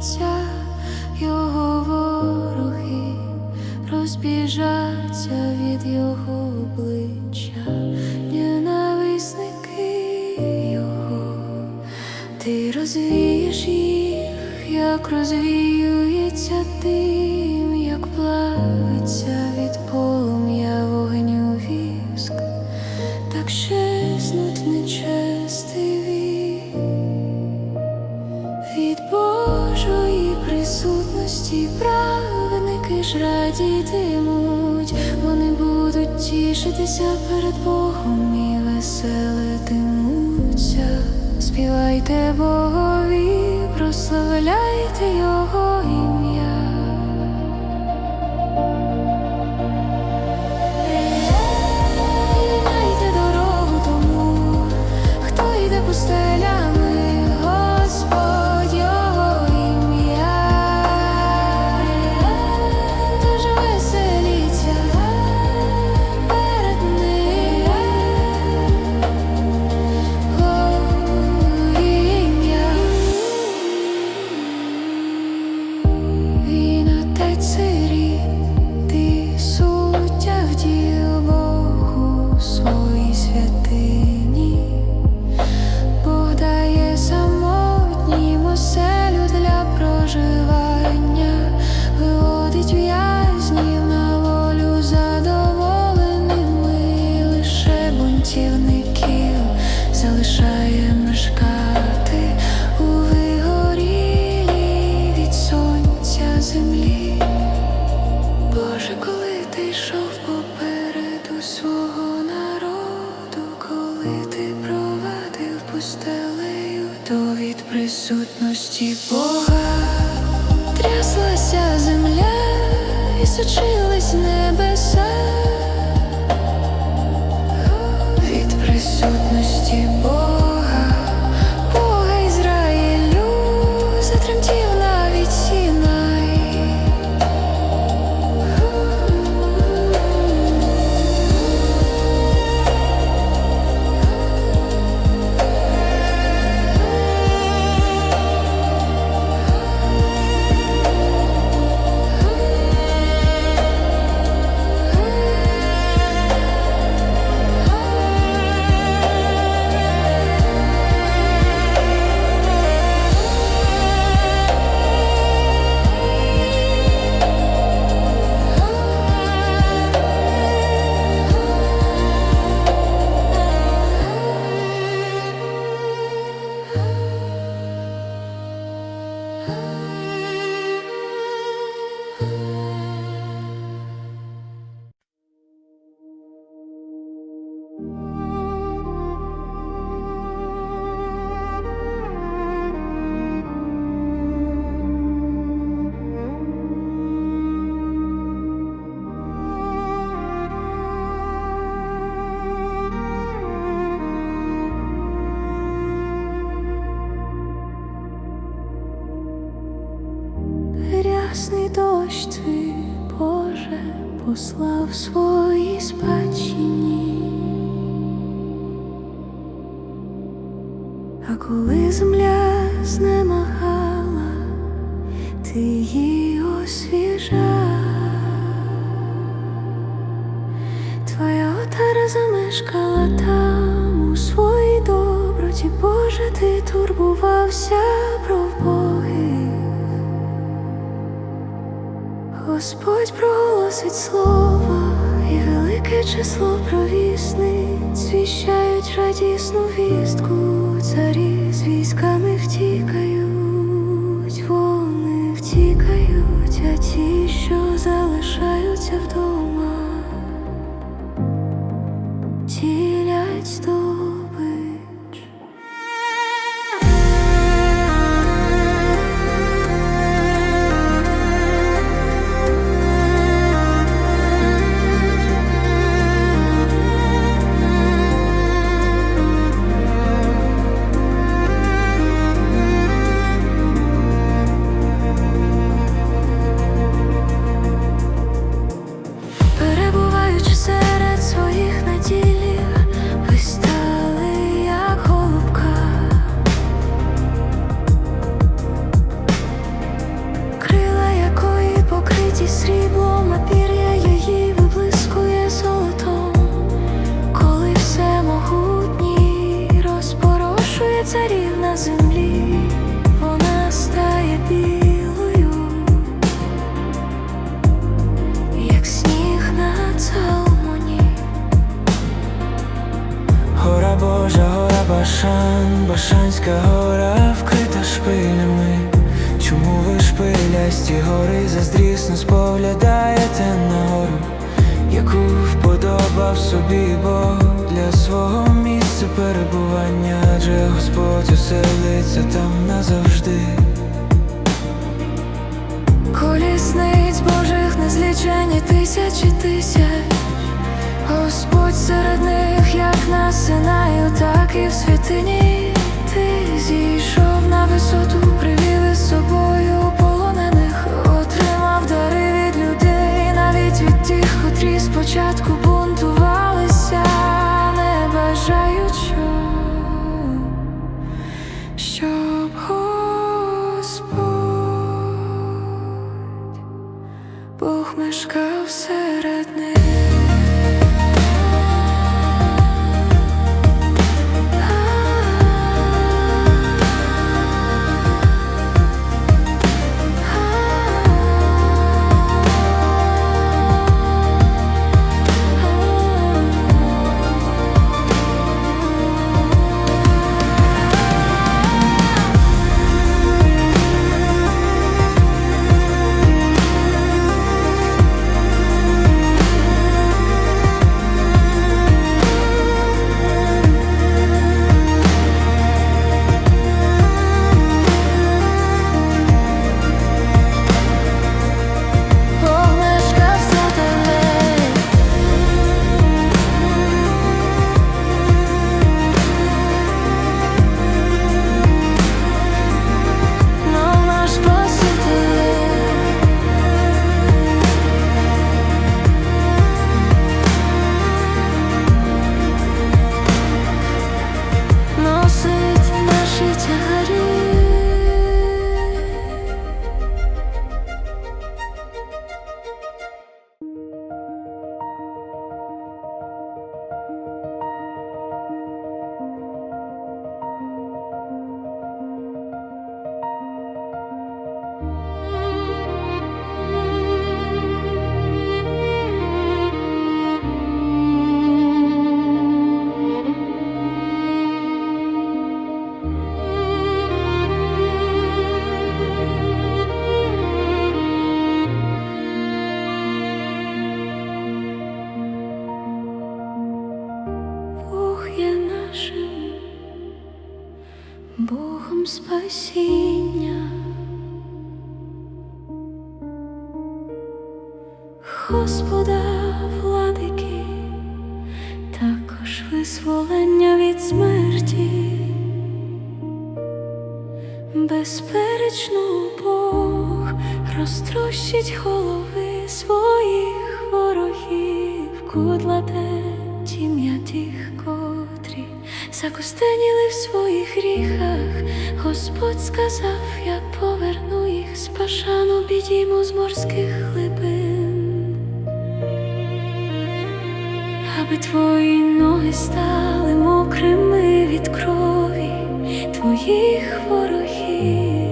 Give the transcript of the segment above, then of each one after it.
розпорушаться його вороги, розбіжаться від його обличчя, ненависники його, ти розвієш їх, як розвіюється дим, ж радітимуть, вони будуть тішитися перед Богом і веселитимуться. Співайте Богові, присутності Бога, Рясний дощ ти, Боже, послав своїй спадщині. А коли земля знемагала, ти її освіжав. Твоя отара замешкала там у своїй доброті, Боже, ти турбувався про вбогих. Господь проголосить слово, і велике число провісниць свіщають радісну вістку, царі з військами втікають, вони втікають, а ті, що залишаються вдома, вподобав собі Бог для свого місця перебування, адже Господь оселиться там назавжди. Колісниць Божих незлічені тисячі тисяч. Господь серед них, як на Синаю, так і в святині. Ти зійшов на висоту, привів із собою Богом спасіння, Господа владики, також визволення від смерті, безперечно Бог розтрощить голови своїх ворогів, кудлате тім'я тих, котрі закостеніли в своїх гріхах. Господь сказав, я поверну їх з пашану, підійму з морських глибин, аби твої ноги стали мокрими від крові твоїх ворогів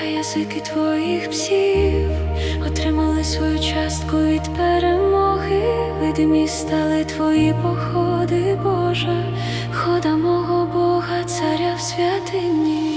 а язики твоїх псів отримали свою частку від перемоги. Видимі стали твої походи, Боже, хода мого Бога, царя в святині.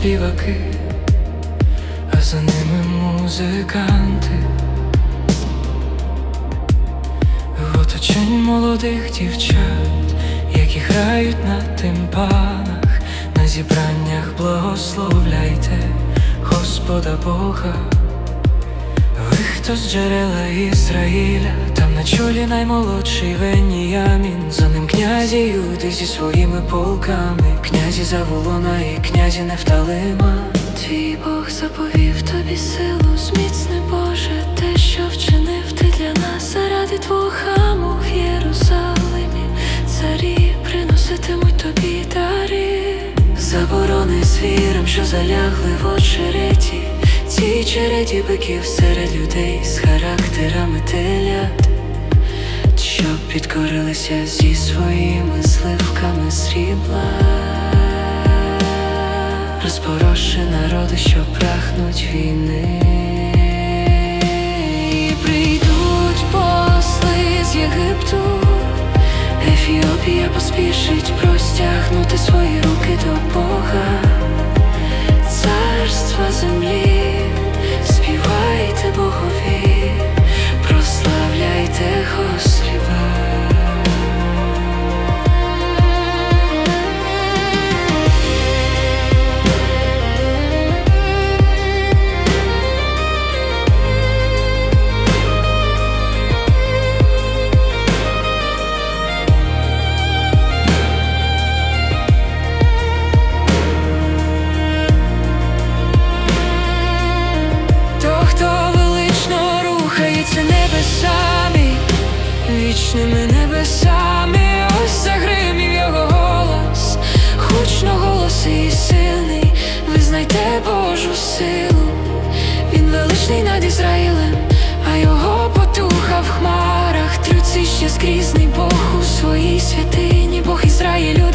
Співаки, а за ними музиканти. В оточень молодих дівчат, які грають на тимпанах, на зібраннях благословляйте Господа Бога. Хто з джерела Ізраїля, там на чолі наймолодший Веніямін, за ним князі Юди зі своїми полками, князі Заволона і князі Нефталима. Твій Бог заповів тобі силу, зміцни Боже, те, що вчинив ти для нас заради твого храму в Єрусалимі. Царі приноситимуть тобі дари. заборони звірам, що залягли в очереті, ці череді биків серед людей з характерами телят, щоб підкорилися зі своїми зливками срібла. Розпороши народи, що прагнуть війни. Прийдуть посли з Єгипту, Ефіопія поспішить простягнути свої руки до Бога, царства землі, силу, він величний над Ізраїлем, а його потуха в хмарах, трюці ще скрізний Бог у своїй святині, Бог Ізраїлю